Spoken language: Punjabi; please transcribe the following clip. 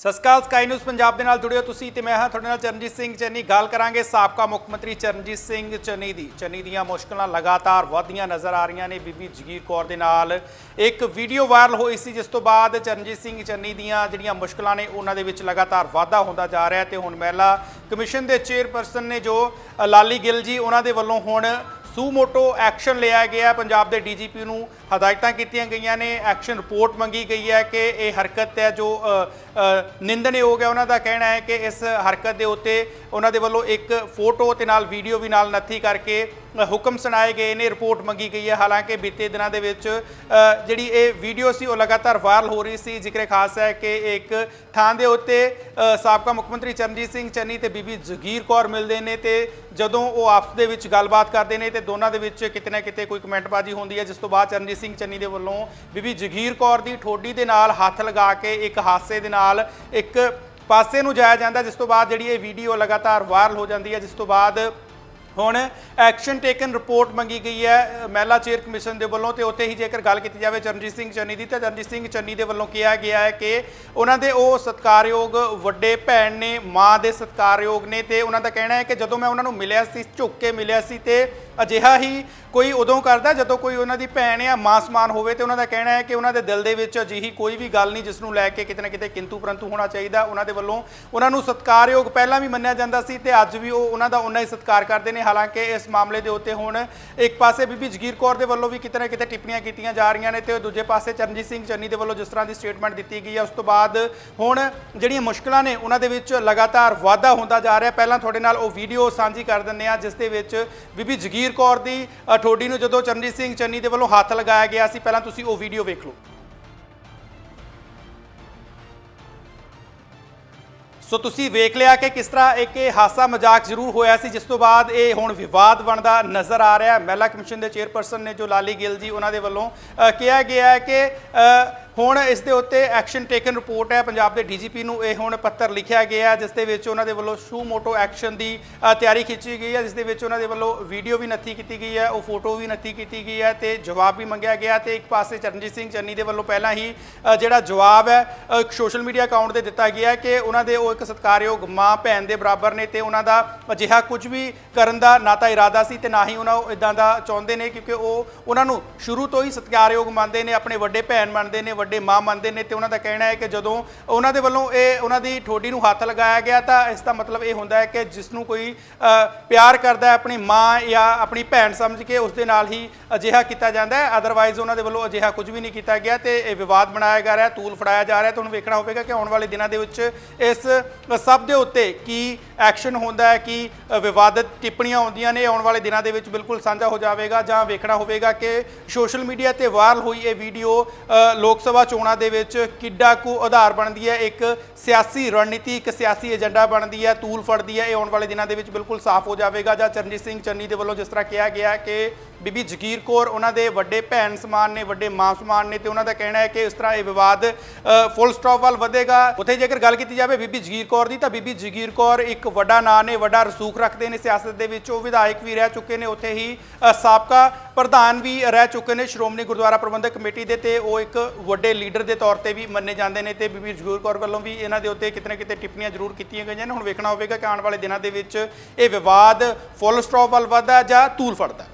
ਸਤਿ ਸ਼੍ਰੀ ਅਕਾਲ, ਸਕਾਈ ਨਿਊਜ਼ ਪੰਜਾਬ ਦੇ ਨਾਲ ਜੁੜਿਓ ਤੁਸੀਂ ਤੇ ਮੈਂ ਹਾਂ ਤੁਹਾਡੇ ਨਾਲ ਚਰਨਜੀਤ ਸਿੰਘ ਚੰਨੀ। ਗੱਲ ਕਰਾਂਗੇ ਸਾਬਕਾ ਮੁੱਖ ਮੰਤਰੀ ਚਰਨਜੀਤ ਸਿੰਘ ਚੰਨੀ ਦੀ। ਚੰਨੀ ਦੀਆਂ ਮੁਸ਼ਕਲਾਂ ਲਗਾਤਾਰ ਵਧਦੀਆਂ ਨਜ਼ਰ ਆ ਰਹੀਆਂ ਨੇ। ਬੀਬੀ ਜਗੀਰ ਕੌਰ ਦੇ ਨਾਲ ਇੱਕ ਵੀਡੀਓ ਵਾਇਰਲ ਹੋਈ ਸੀ, ਜਿਸ ਤੋਂ ਬਾਅਦ ਚਰਨਜੀਤ ਸਿੰਘ ਚੰਨੀ ਦੀਆਂ ਜਿਹੜੀਆਂ ਮੁਸ਼ਕਲਾਂ ਨੇ, ਉਹਨਾਂ ਦੇ ਵਿੱਚ ਲਗਾਤਾਰ ਵਾਧਾ ਹੁੰਦਾ ਜਾ ਰਿਹਾ ਤੇ ਹੁਣ ਮਹਿਲਾ ਕਮਿਸ਼ਨ ਦੇ ਚੇਅਰਪਰਸਨ ਨੇ ਜੋ ਲਾਲੀ ਗਿੱਲ ਜੀ, ਉਹਨਾਂ ਦੇ ਵੱਲੋਂ ਹੁਣ ਸੂਮੋਟੋ ਐਕਸ਼ਨ ਲਿਆ ਗਿਆ। ਪੰਜਾਬ ਦੇ ਡੀਜੀਪੀ ਨੂੰ ਹਦਾਇਤਾਂ ਕੀਤੀਆਂ ਗਈਆਂ ਨੇ ਐਕਸ਼ਨ ਰਿਪੋਰਟ ਮੰਗੀ ਗਈ ਹੈ ਕਿ ਇਹ ਹਰਕਤ ਹੈ ਜੋ ਨਿੰਦਣਯੋਗ ਹੈ। ਉਹਨਾਂ ਦਾ ਕਹਿਣਾ ਹੈ ਕਿ ਇਸ ਹਰਕਤ ਦੇ ਉੱਤੇ ਉਹਨਾਂ ਦੇ ਵੱਲੋਂ ਇੱਕ ਫੋਟੋ ਤੇ ਨਾਲ ਵੀਡੀਓ ਵੀ ਨਾਲ ਨੱਥੀ ਕਰਕੇ ਹੁਕਮ ਸੁਣਾਏ ਗਏ ਨੇ ਰਿਪੋਰਟ ਮੰਗੀ ਗਈ ਹੈ। ਹਾਲਾਂਕਿ ਬੀਤੇ ਦਿਨਾਂ ਦੇ ਵਿੱਚ ਜਿਹੜੀ ਇਹ ਵੀਡੀਓ ਸੀ, ਉਹ ਲਗਾਤਾਰ ਵਾਇਰਲ ਹੋ ਰਹੀ ਸੀ। ਜ਼ਿਕਰ ਖਾਸ ਹੈ ਕਿ ਇੱਕ ਥਾਂ ਦੇ ਉੱਤੇ ਸਾਬਕਾ ਮੁੱਖ ਮੰਤਰੀ ਚਰਨਜੀਤ ਸਿੰਘ ਚੰਨੀ ਤੇ ਬੀਬੀ ਜਗੀਰ ਕੌਰ ਮਿਲਦੇ ਨੇ ਤੇ ਜਦੋਂ ਉਹ ਆਪਸ ਦੇ ਵਿੱਚ ਗੱਲਬਾਤ ਕਰਦੇ ਨੇ ਤੇ ਦੋਨਾਂ ਦੇ ਵਿੱਚ ਕਿਤੇ ਨਾ ਕਿਤੇ ਕੋਈ ਕਮੈਂਟਬਾਜ਼ੀ ਹੁੰਦੀ ਹੈ, ਜਿਸ ਤੋਂ ਬਾਅਦ ਚਰਨਜੀਤ ਸਿੰਘ ਚੰਨੀ ਦੇ ਵੱਲੋਂ ਬੀਬੀ ਜਗੀਰ ਕੌਰ ਦੀ ਠੋਡੀ ਦੇ ਨਾਲ ਹੱਥ ਲਗਾ ਕੇ ਇੱਕ ਹਾਸੇ ਦੇ ਨਾਲ ਇੱਕ ਪਾਸੇ ਨੂੰ ਜਾਇਆ ਜਾਂਦਾ, ਜਿਸ ਤੋਂ ਬਾਅਦ ਜਿਹੜੀ ਇਹ ਵੀਡੀਓ ਲਗਾਤਾਰ ਵਾਇਰਲ ਹੋ ਜਾਂਦੀ ਹੈ, ਜਿਸ ਤੋਂ ਬਾਅਦ ਹੁਣ ਐਕਸ਼ਨ ਟੇਕਨ ਰਿਪੋਰਟ ਮੰਗੀ ਗਈ ਹੈ ਮਹਿਲਾ ਚੇਅਰ ਕਮਿਸ਼ਨ ਦੇ ਵੱਲੋਂ ਤੇ ਉੱਥੇ ਹੀ ਜੇਕਰ ਗੱਲ ਕੀਤੀ ਜਾਵੇ ਚਰਨਜੀਤ ਸਿੰਘ ਚੰਨੀ ਦੀ, ਤਾਂ ਚਰਨਜੀਤ ਸਿੰਘ ਚੰਨੀ ਦੇ ਵੱਲੋਂ ਕਿਹਾ ਗਿਆ ਹੈ ਕਿ ਉਹਨਾਂ ਦੇ ਉਹ ਸਤਕਾਰਯੋਗ ਵੱਡੇ ਭੈਣ ਨੇ, ਮਾਂ ਦੇ ਸਤਕਾਰਯੋਗ ਨੇ ਤੇ ਉਹਨਾਂ ਦਾ ਕਹਿਣਾ ਹੈ ਕਿ ਜਦੋਂ ਮੈਂ ਉਹਨਾਂ ਨੂੰ ਮਿਲਿਆ ਸੀ, ਝੁੱਕ ਕੇ ਮਿਲਿਆ ਸੀ ਤੇ ਅਜਿਹਾ ਹੀ ਕੋਈ ਉਦੋਂ ਕਰਦਾ ਜਦੋਂ ਕੋਈ ਉਹਨਾਂ ਦੀ ਭੈਣ ਜਾਂ ਮਾਂ ਸਮਾਨ ਹੋਵੇ ਤੇ ਉਹਨਾਂ ਦਾ ਕਹਿਣਾ ਹੈ ਕਿ ਉਹਨਾਂ ਦੇ ਦਿਲ ਦੇ ਵਿੱਚ ਅਜਿਹੀ ਕੋਈ ਵੀ ਗੱਲ ਨਹੀਂ ਜਿਸ ਨੂੰ ਲੈ ਕੇ ਕਿਤੇ ਨਾ ਕਿਤੇ ਕਿੰਤੂ ਪਰੰਤੂ ਹੋਣਾ ਚਾਹੀਦਾ। ਉਹਨਾਂ ਦੇ ਵੱਲੋਂ ਉਹਨਾਂ ਨੂੰ ਸਤਿਕਾਰਯੋਗ ਪਹਿਲਾਂ ਵੀ ਮੰਨਿਆ ਜਾਂਦਾ ਸੀ ਤੇ ਅੱਜ ਵੀ ਉਹ ਉਹਨਾਂ ਦਾ ਉਹਨਾਂ ਹੀ ਸਤਿਕਾਰ ਕਰਦੇ ਨੇ। ਹਾਲਾਂਕਿ ਇਸ ਮਾਮਲੇ ਦੇ ਉੱਤੇ ਹੁਣ ਇੱਕ ਪਾਸੇ ਬੀਬੀ ਜਗੀਰ ਕੌਰ ਦੇ ਵੱਲੋਂ ਵੀ ਕਿਤੇ ਨਾ ਕਿਤੇ ਟਿੱਪਣੀਆਂ ਕੀਤੀਆਂ ਜਾ ਰਹੀਆਂ ਨੇ ਤੇ ਦੂਜੇ ਪਾਸੇ ਚਰਨਜੀਤ ਸਿੰਘ ਚੰਨੀ ਦੇ ਵੱਲੋਂ ਜਿਸ ਤਰ੍ਹਾਂ ਦੀ ਸਟੇਟਮੈਂਟ ਦਿੱਤੀ ਗਈ ਹੈ, ਉਸ ਤੋਂ ਬਾਅਦ ਹੁਣ ਜਿਹੜੀਆਂ ਮੁਸ਼ਕਲਾਂ ਨੇ ਉਹਨਾਂ ਦੇ ਵਿੱਚ ਲਗਾਤਾਰ ਵਾਧਾ ਹੁੰਦਾ ਜਾ ਰਿਹਾ। ਪਹਿਲਾਂ ਤੁਹਾਡੇ ਨਾਲ ਉਹ ਵੀਡੀਓ ਸਾਂਝੀ ਕਰ ਦਿੰਦੇ ਆ ਜਿਸ ਦੇ ਵਿੱਚ ਬੀਬੀ ਜਗੀਰ ਕੌਰ ਦੀ ਠੋਡੀ ਨੂੰ ਜਦੋਂ ਚਰਨਜੀਤ ਸਿੰਘ ਚੰਨੀ ਦੇ ਵੱਲੋਂ ਹੱਥ ਲਗਾਇਆ ਗਿਆ ਸੀ, ਪਹਿਲਾਂ ਤੁਸੀਂ ਉਹ ਵੀਡੀਓ ਵੇਖ ਲਓ। ਸੋ ਤੁਸੀਂ ਵੇਖ ਲਿਆ ਕਿ ਕਿਸ ਤਰ੍ਹਾਂ ਇੱਕ ਇਹ ਹਾਸਾ ਮਜ਼ਾਕ ਜ਼ਰੂਰ ਹੋਇਆ ਸੀ, ਜਿਸ ਤੋਂ ਬਾਅਦ ਇਹ ਹੁਣ ਵਿਵਾਦ ਬਣਦਾ ਨਜ਼ਰ ਆ ਰਿਹਾ ਹੈ। ਮਹਿਲਾ ਕਮਿਸ਼ਨ ਦੇ ਚੇਅਰਪਰਸਨ ਨੇ ਜੋ ਲਾਲੀ ਗਿੱਲ ਜੀ, ਉਹਨਾਂ ਦੇ ਵੱਲੋਂ ਕਿਹਾ ਗਿਆ ਹੈ ਕਿ ਹੁਣ ਇਸ ਦੇ ਉੱਤੇ ਐਕਸ਼ਨ ਟੇਕਨ ਰਿਪੋਰਟ ਹੈ। ਪੰਜਾਬ ਦੇ ਡੀਜੀਪੀ ਨੂੰ ਇਹ ਹੁਣ ਪੱਤਰ ਲਿਖਿਆ ਗਿਆ, ਜਿਸ ਦੇ ਵਿੱਚ ਉਹਨਾਂ ਦੇ ਵੱਲੋਂ ਸ਼ੂ ਮੋਟੋ ਐਕਸ਼ਨ ਦੀ ਤਿਆਰੀ ਖਿੱਚੀ ਗਈ ਹੈ, ਜਿਸ ਦੇ ਵਿੱਚ ਉਹਨਾਂ ਦੇ ਵੱਲੋਂ ਵੀਡੀਓ ਵੀ ਨੱਥੀ ਕੀਤੀ ਗਈ ਹੈ, ਉਹ ਫੋਟੋ ਵੀ ਨੱਥੀ ਕੀਤੀ ਗਈ ਹੈ ਤੇ ਜਵਾਬ ਵੀ ਮੰਗਿਆ ਗਿਆ ਤੇ ਇੱਕ ਪਾਸੇ ਚਰਨਜੀਤ ਸਿੰਘ ਚੰਨੀ ਦੇ ਵੱਲੋਂ ਪਹਿਲਾਂ ਹੀ ਜਿਹੜਾ ਜਵਾਬ ਹੈ ਇੱਕ ਸੋਸ਼ਲ ਮੀਡੀਆ ਅਕਾਊਂਟ ਤੇ ਦਿੱਤਾ ਗਿਆ ਕਿ ਉਹਨਾਂ ਦੇ ਉਹ ਇੱਕ ਸਤਿਕਾਰਯੋਗ ਮਾਂ ਭੈਣ ਦੇ ਬਰਾਬਰ ਨੇ ਤੇ ਉਹਨਾਂ ਦਾ ਅਜਿਹਾ ਕੁਝ ਵੀ ਕਰਨ ਦਾ ਨਾ ਤਾਂ ਇਰਾਦਾ ਸੀ ਤੇ ਨਾ ਹੀ ਉਹਨਾਂ ਉਹ ਇਦਾਂ ਦਾ ਚਾਹੁੰਦੇ ਨੇ ਕਿਉਂਕਿ ਉਹ ਉਹਨਾਂ ਨੂੰ ਸ਼ੁਰੂ ਤੋਂ ਹੀ ਸਤਿਕਾਰਯੋਗ ਮੰਨਦੇ ਨੇ, ਆਪਣੇ ਵੱਡੇ ਭੈਣ ਮੰਨਦੇ ਨੇ ਵੱਡੇ ਮਾਂ ਮੰਨਦੇ ਨੇ ਤੇ ਉਹਨਾਂ ਦਾ ਕਹਿਣਾ ਹੈ ਕਿ ਜਦੋਂ ਉਹਨਾਂ ਦੇ ਵੱਲੋਂ ਇਹ ਉਹਨਾਂ ਦੀ ਠੋਡੀ ਨੂੰ ਹੱਥ ਲਗਾਇਆ ਗਿਆ ਤਾਂ ਇਸ ਦਾ ਮਤਲਬ ਇਹ ਹੁੰਦਾ ਹੈ ਕਿ ਜਿਸ ਨੂੰ ਕੋਈ ਪਿਆਰ ਕਰਦਾ ਹੈ ਆਪਣੀ ਮਾਂ ਜਾਂ ਆਪਣੀ ਭੈਣ ਸਮਝ ਕੇ ਉਸ ਦੇ ਨਾਲ ਹੀ ਅਜਿਹਾ ਕੀਤਾ ਜਾਂਦਾ ਹੈ। ਅਦਰਵਾਈਜ਼ ਉਹਨਾਂ ਦੇ ਵੱਲੋਂ ਅਜਿਹਾ ਕੁਝ ਵੀ ਨਹੀਂ ਕੀਤਾ ਗਿਆ ਤੇ ਇਹ ਵਿਵਾਦ ਬਣਾਇਆ ਜਾ ਰਿਹਾ, ਤੂਲ ਫੜਾਇਆ ਜਾ ਰਿਹਾ ਤੁਹਾਨੂੰ ਵੇਖਣਾ ਹੋਵੇਗਾ ਕਿ ਆਉਣ ਵਾਲੇ ਦਿਨਾਂ ਦੇ ਵਿੱਚ ਇਸ ਸਭ ਦੇ ਉੱਤੇ ਕੀ ਐਕਸ਼ਨ ਹੁੰਦਾ ਹੈ, ਕੀ ਵਿਵਾਦਤ ਟਿੱਪਣੀਆਂ ਆਉਂਦੀਆਂ ਨੇ, ਆਉਣ ਵਾਲੇ ਦਿਨਾਂ ਦੇ ਵਿੱਚ ਬਿਲਕੁਲ ਸਾਂਝਾ ਹੋ ਜਾਵੇਗਾ ਜਾਂ ਵੇਖਣਾ ਹੋਵੇਗਾ ਕਿ ਸੋਸ਼ਲ ਮੀਡੀਆ ਤੇ ਵਾਇਰਲ ਹੋਈ ਇਹ ਵੀਡੀਓ ਲੋਕ ਸਭਾ ਚੋਣਾਂ ਦੇ ਵਿੱਚ ਕਿੱਡਾ ਕੁ ਆਧਾਰ ਬਣਦੀ ਹੈ, ਇੱਕ ਸਿਆਸੀ ਰਣਨੀਤੀ, ਇੱਕ ਸਿਆਸੀ ਏਜੰਡਾ ਬਣਦੀ ਹੈ, ਤੂਲ ਫੜਦੀ ਹੈ, ਇਹ ਆਉਣ ਵਾਲੇ ਦਿਨਾਂ ਦੇ ਵਿੱਚ ਬਿਲਕੁਲ ਸਾਫ਼ ਹੋ ਜਾਵੇਗਾ। ਜਾਂ ਚਰਨਜੀਤ ਸਿੰਘ ਚੰਨੀ ਦੇ ਵੱਲੋਂ ਜਿਸ ਤਰ੍ਹਾਂ ਕਿਹਾ ਗਿਆ ਕਿ ਬੀਬੀ ਜਗੀਰ ਕੌਰ, ਉਹਨਾਂ ਦੇ ਵੱਡੇ ਭੈਣ ਸਮਾਨ ਨੇ, ਵੱਡੇ ਮਾਂ ਸਮਾਨ ਨੇ ਤੇ ਉਹਨਾਂ ਦਾ ਕਹਿਣਾ ਹੈ ਕਿ ਇਸ ਤਰ੍ਹਾਂ ਇਹ ਵਿਵਾਦ ਫੁੱਲ ਸਟਾਪ ਵੱਲ ਵਧੇਗਾ। ਉੱਥੇ ਜੇਕਰ ਗੱਲ ਕੀਤੀ ਜਾਵੇ ਬੀਬੀ ਜਗੀਰ ਕੌਰ ਦੀ, ਤਾਂ ਬੀਬੀ ਜਗੀਰ ਕੌਰ ਇੱਕ ਵੱਡਾ ਨਾਂ ਨੇ, ਵੱਡਾ ਰਸੂਖ ਰੱਖਦੇ ਨੇ ਸਿਆਸਤ ਦੇ ਵਿੱਚ। ਉਹ ਵਿਧਾਇਕ ਵੀ ਰਹਿ ਚੁੱਕੇ ਨੇ, ਉੱਥੇ ਹੀ ਸਾਬਕਾ ਪ੍ਰਧਾਨ ਵੀ ਰਹਿ ਚੁੱਕੇ ਨੇ ਸ਼੍ਰੋਮਣੀ ਗੁਰਦੁਆਰਾ ਪ੍ਰਬੰਧਕ ਕਮੇਟੀ ਦੇ ਤੇ ਉਹ ਇੱਕ ਵੱਡੇ ਲੀਡਰ ਦੇ ਤੌਰ ਤੇ ਵੀ ਮੰਨੇ ਜਾਂਦੇ ਨੇ ਤੇ ਬੀਬੀ ਜਗੀਰ ਕੌਰ ਵੱਲੋਂ ਵੀ ਇਹਨਾਂ ਦੇ ਉੱਤੇ ਕਿਤੇ ਨਾ ਕਿਤੇ ਟਿੱਪਣੀਆਂ ਜ਼ਰੂਰ ਕੀਤੀਆਂ ਗਈਆਂ ਨੇ। ਹੁਣ ਵੇਖਣਾ ਹੋਵੇਗਾ ਕਿ ਆਉਣ ਵਾਲੇ ਦਿਨਾਂ ਦੇ ਵਿੱਚ ਇਹ ਵਿਵਾਦ ਫੁੱਲ ਸਟਾਪ ਵੱਲ ਵਧਦਾ ਜਾਂ ਤੂਲ ਫੜਦਾ।